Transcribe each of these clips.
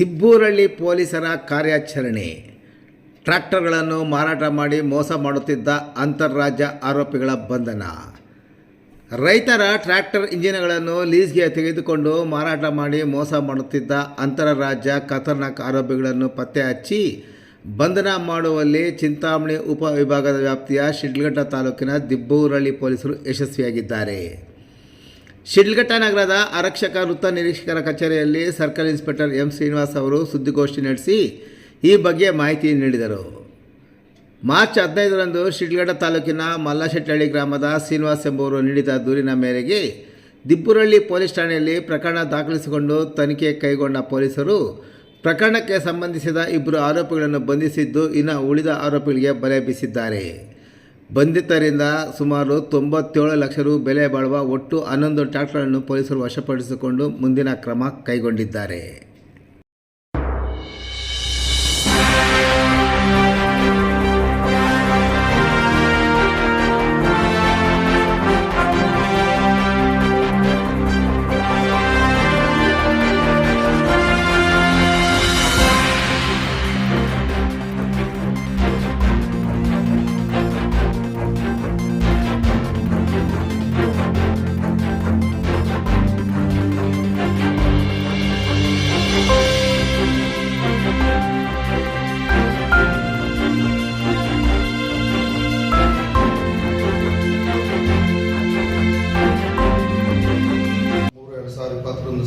ದಿಬ್ಬೂರಳ್ಳಿ ಪೊಲೀಸರ ಕಾರ್ಯಾಚರಣೆ. ಟ್ರ್ಯಾಕ್ಟರ್ಗಳನ್ನು ಮಾರಾಟ ಮಾಡಿ ಮೋಸ ಮಾಡುತ್ತಿದ್ದ ಅಂತಾರಾಜ್ಯ ಆರೋಪಿಗಳ ಬಂಧನ. ರೈತರ ಟ್ರ್ಯಾಕ್ಟರ್ ಇಂಜಿನ್ಗಳನ್ನು ಲೀಸ್ಗೆ ತೆಗೆದುಕೊಂಡು ಮಾರಾಟ ಮಾಡಿ ಮೋಸ ಮಾಡುತ್ತಿದ್ದ ಅಂತರರಾಜ್ಯ ಖತರ್ನಾಕ್ ಆರೋಪಿಗಳನ್ನು ಪತ್ತೆ ಹಚ್ಚಿ ಬಂಧನ ಮಾಡುವಲ್ಲಿ ಚಿಂತಾಮಣಿ ಉಪವಿಭಾಗದ ವ್ಯಾಪ್ತಿಯ ಶಿಡ್ಲಘಟ್ಟ ತಾಲೂಕಿನ ದಿಬ್ಬೂರಳ್ಳಿ ಪೊಲೀಸರು ಯಶಸ್ವಿಯಾಗಿದ್ದಾರೆ. ಶಿಡ್ಲಘಟ್ಟ ನಗರದ ಆರಕ್ಷಕ ವೃತ್ತ ನಿರೀಕ್ಷಕರ ಕಚೇರಿಯಲ್ಲಿ ಸರ್ಕಲ್ ಇನ್ಸ್ಪೆಕ್ಟರ್ ಎಂ ಶ್ರೀನಿವಾಸ್ ಅವರು ಸುದ್ದಿಗೋಷ್ಠಿ ನಡೆಸಿ ಈ ಬಗ್ಗೆ ಮಾಹಿತಿ ನೀಡಿದರು. ಮಾರ್ಚ್ ಹದಿನೈದರಂದು ಶಿಡ್ಲಘಟ್ಟ ತಾಲೂಕಿನ ಮಲ್ಲಶೆಟ್ಟಹಳ್ಳಿ ಗ್ರಾಮದ ಶ್ರೀನಿವಾಸ್ ಎಂಬುವರು ನೀಡಿದ ದೂರಿನ ಮೇರೆಗೆ ದಿಬ್ಬುರಳ್ಳಿ ಪೊಲೀಸ್ ಠಾಣೆಯಲ್ಲಿ ಪ್ರಕರಣ ದಾಖಲಿಸಿಕೊಂಡು ತನಿಖೆ ಕೈಗೊಂಡ ಪೊಲೀಸರು ಪ್ರಕರಣಕ್ಕೆ ಸಂಬಂಧಿಸಿದ ಇಬ್ಬರು ಆರೋಪಿಗಳನ್ನು ಬಂಧಿಸಿದ್ದು ಇನ್ನು ಉಳಿದ ಆರೋಪಿಗಳಿಗೆ ಬಲೆ ಬೀಸಿದ್ದಾರೆ. ಬಂಧಿತರಿಂದ ಸುಮಾರು ತೊಂಬತ್ತೇಳು ಲಕ್ಷ ರು ಬೆಲೆ ಬಾಳುವ ಒಟ್ಟು ಹನ್ನೊಂದು ಟ್ರ್ಯಾಕ್ಟರ್ಗಳನ್ನು ಪೊಲೀಸರು ವಶಪಡಿಸಿಕೊಂಡು ಮುಂದಿನ ಕ್ರಮ ಕೈಗೊಂಡಿದ್ದಾರೆ.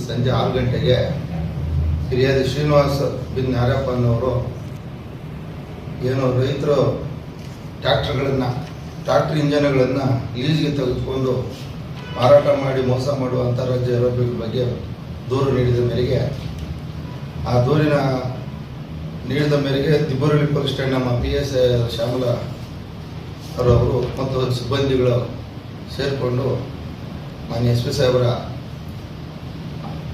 ಸಂಜೆ ಆರು ಗಂಟೆಗೆ ಹಿರಿಯಾದ ಶ್ರೀನಿವಾಸ್ ಬಿನ್ ನಾರಪ್ಪನವರು ಏನು ರೈತರು ಟ್ಯಾಕ್ಟ್ರ್ಗಳನ್ನು, ಟ್ಯಾಕ್ಟ್ರ್ ಇಂಜನ್ಗಳನ್ನು ಲೀಸ್ಗೆ ತೆಗೆದುಕೊಂಡು ಮಾರಾಟ ಮಾಡಿ ಮೋಸ ಮಾಡುವ ಅಂತಾರಾಜ್ಯ ಆರೋಪಿಗಳ ಬಗ್ಗೆ ದೂರು ನೀಡಿದ ಮೇರೆಗೆ, ಆ ದೂರಿನ ನೀಡಿದ ಮೇರೆಗೆ ದಿಬ್ಬರಳ್ಳಿ ಪೊಲೀಸ್ ಸ್ಟ್ಯಾಂಡ್ ನಮ್ಮ ಪಿ ಎಸ್ ಶ್ಯಾಮಲ ಅವರವರು ಮತ್ತು ಸಿಬ್ಬಂದಿಗಳು ಸೇರಿಕೊಂಡು ಮಾನ್ಯ ಎಸ್ ಪಿ ಸಾಹೇಬರ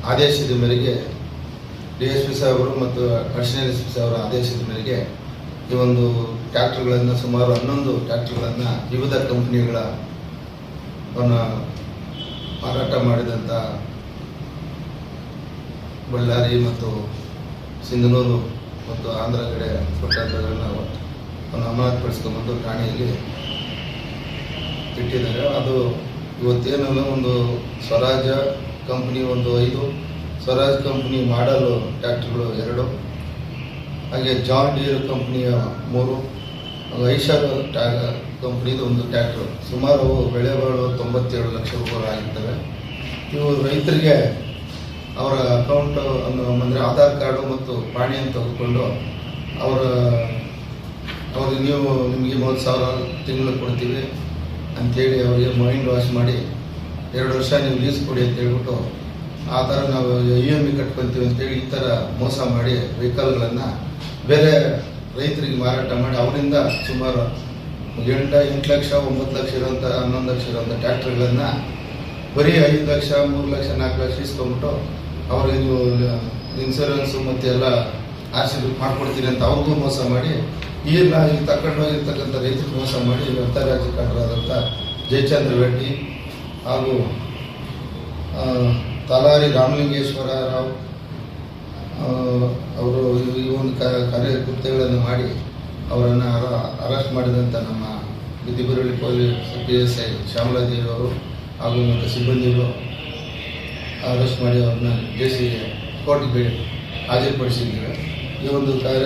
ಆದೇಶದ ಮೇರೆಗೆ ಡಿ ಎಸ್ ಪಿ ಸಾಹೇಬರು ಮತ್ತು ಅಡಿಷನಲ್ ಎಸ್ ಪಿ ಸಾಹೇಬರ ಆದೇಶದ ಮೇರೆಗೆ ಈ ಒಂದು ಟ್ರ್ಯಾಕ್ಟರ್ಗಳನ್ನು ಸುಮಾರು ಹನ್ನೊಂದು ಟ್ರ್ಯಾಕ್ಟರ್ಗಳನ್ನು ವಿವಿಧ ಕಂಪ್ನಿಗಳ ಮಾರಾಟ ಮಾಡಿದಂಥ ಬಳ್ಳಾರಿ ಮತ್ತು ಸಿಂಧನೂರು ಮತ್ತು ಆಂಧ್ರ ಕಡೆ ಒಂದು ಅಮಾನತುಪಡಿಸ್ಕೊಂಡ್ಬಂದು ಠಾಣೆಯಲ್ಲಿ ಇಟ್ಟಿದ್ದಾರೆ. ಅದು ಇವತ್ತೇನಲ್ಲ ಒಂದು ಸ್ವರಾಜ ಕಂಪ್ನಿ ಒಂದು ಐದು, ಸ್ವರಾಜ್ ಕಂಪ್ನಿ ಮಾಡಲು ಟ್ಯಾಕ್ಟರ್ಗಳು ಎರಡು, ಹಾಗೆ ಜಾನ್ ಡೀರ್ ಕಂಪ್ನಿಯ ಮೂರು ಐಷಾರ್ ಟ್ಯಾ ಕಂಪ್ನಿದು ಒಂದು ಟ್ಯಾಕ್ಟ್ರು ಸುಮಾರು ಬೆಳೆಗಳು ಬಾಳು ತೊಂಬತ್ತೇಳು ಲಕ್ಷ ರೂಪಾಯಿ ಆಗಿರ್ತವೆ. ಇವು ರೈತರಿಗೆ ಅವರ ಅಕೌಂಟ್ ಅಂದರೆ ಆಧಾರ್ ಕಾರ್ಡು ಮತ್ತು ಪಾಣಿಯನ್ನು ತೆಗೆದುಕೊಂಡು ಅವರ, ಅವ್ರಿಗೆ ನೀವು ನಿಮಗೆ ಮೂವತ್ತು ಸಾವಿರ ತಿಂಗಳು ಕೊಡ್ತೀವಿ ಅಂಥೇಳಿ ಅವರಿಗೆ ಮೈಂಡ್ ವಾಶ್ ಮಾಡಿ ಎರಡು ವರ್ಷ ನೀವು ಲೀಸ್ ಕೊಡಿ ಅಂತ ಹೇಳ್ಬಿಟ್ಟು ಆ ಥರ ನಾವು ಇ ಎಂ ಇ ಕಟ್ಕೊತೀವಿ ಅಂತೇಳಿ ಈ ಥರ ಮೋಸ ಮಾಡಿ ವೆಹಿಕಲ್ಗಳನ್ನು ಬೇರೆ ರೈತರಿಗೆ ಮಾರಾಟ ಮಾಡಿ ಅವರಿಂದ ಸುಮಾರು ಎಂಟ, ಎಂಟು ಲಕ್ಷ, ಒಂಬತ್ತು ಲಕ್ಷ ಇರೋಂಥ ಹನ್ನೊಂದು ಲಕ್ಷ ಇರೋಂಥ ಟ್ರ್ಯಾಕ್ಟರ್ಗಳನ್ನು ಬರೀ ಐದು ಲಕ್ಷ, ಮೂರು ಲಕ್ಷ, ನಾಲ್ಕು ಲಕ್ಷ ಇಸ್ಕೊಂಬಿಟ್ಟು ಅವ್ರಿಗೆ ನೀವು ಇನ್ಸೂರೆನ್ಸು ಮತ್ತು ಎಲ್ಲ ಆರ್ ಸಿ ಬುಕ್ ಮಾಡ್ಕೊಡ್ತೀರಿ ಅಂತ ಅವ್ರಿಗೂ ಮೋಸ ಮಾಡಿ ಈಗ ಹೋಗಿರ್ತಕ್ಕಂಥ ರೈತರಿಗೆ ಮೋಸ ಮಾಡಿ ಅಂತಾರಾಜ್ಯ ಕಟ್ಟರಾದಂಥ ಜಯಚಂದ್ರ ರೆಡ್ಡಿ ಹಾಗೂ ತಲಾರಿ ರಾಮಲಿಂಗೇಶ್ವರ ರಾವ್ ಅವರು ಈ- ಒಂದು ಕಾರ್ಯ ಕೃತ್ಯಗಳನ್ನು ಮಾಡಿ ಅವರನ್ನು ಅರೆಸ್ಟ್ ಮಾಡಿದಂಥ ನಮ್ಮ Dibburahalli police P S I Shyamala Devi ಅವರು ಹಾಗೂ ಮತ್ತು ಸಿಬ್ಬಂದಿಗಳು ಅರೆಸ್ಟ್ ಮಾಡಿ ಅವ್ರನ್ನ ಜೇಸಿಗೆ ಕೋರ್ಟ್ಗೆ ಹಾಜರುಪಡಿಸಿದ್ದೇವೆ ಈ ಒಂದು ಕಾರ್ಯ,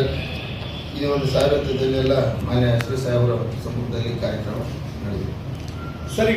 ಈ ಒಂದು ಸಾರಥ್ಯದಲ್ಲೆಲ್ಲ ಮಾನ್ಯ ಎಸ್ ಸಾಹೇಬರ ಸಮ್ಮುಖದಲ್ಲಿ ಕಾರ್ಯಕ್ರಮ ನಡೆದಿದೆ. ಸರಿ.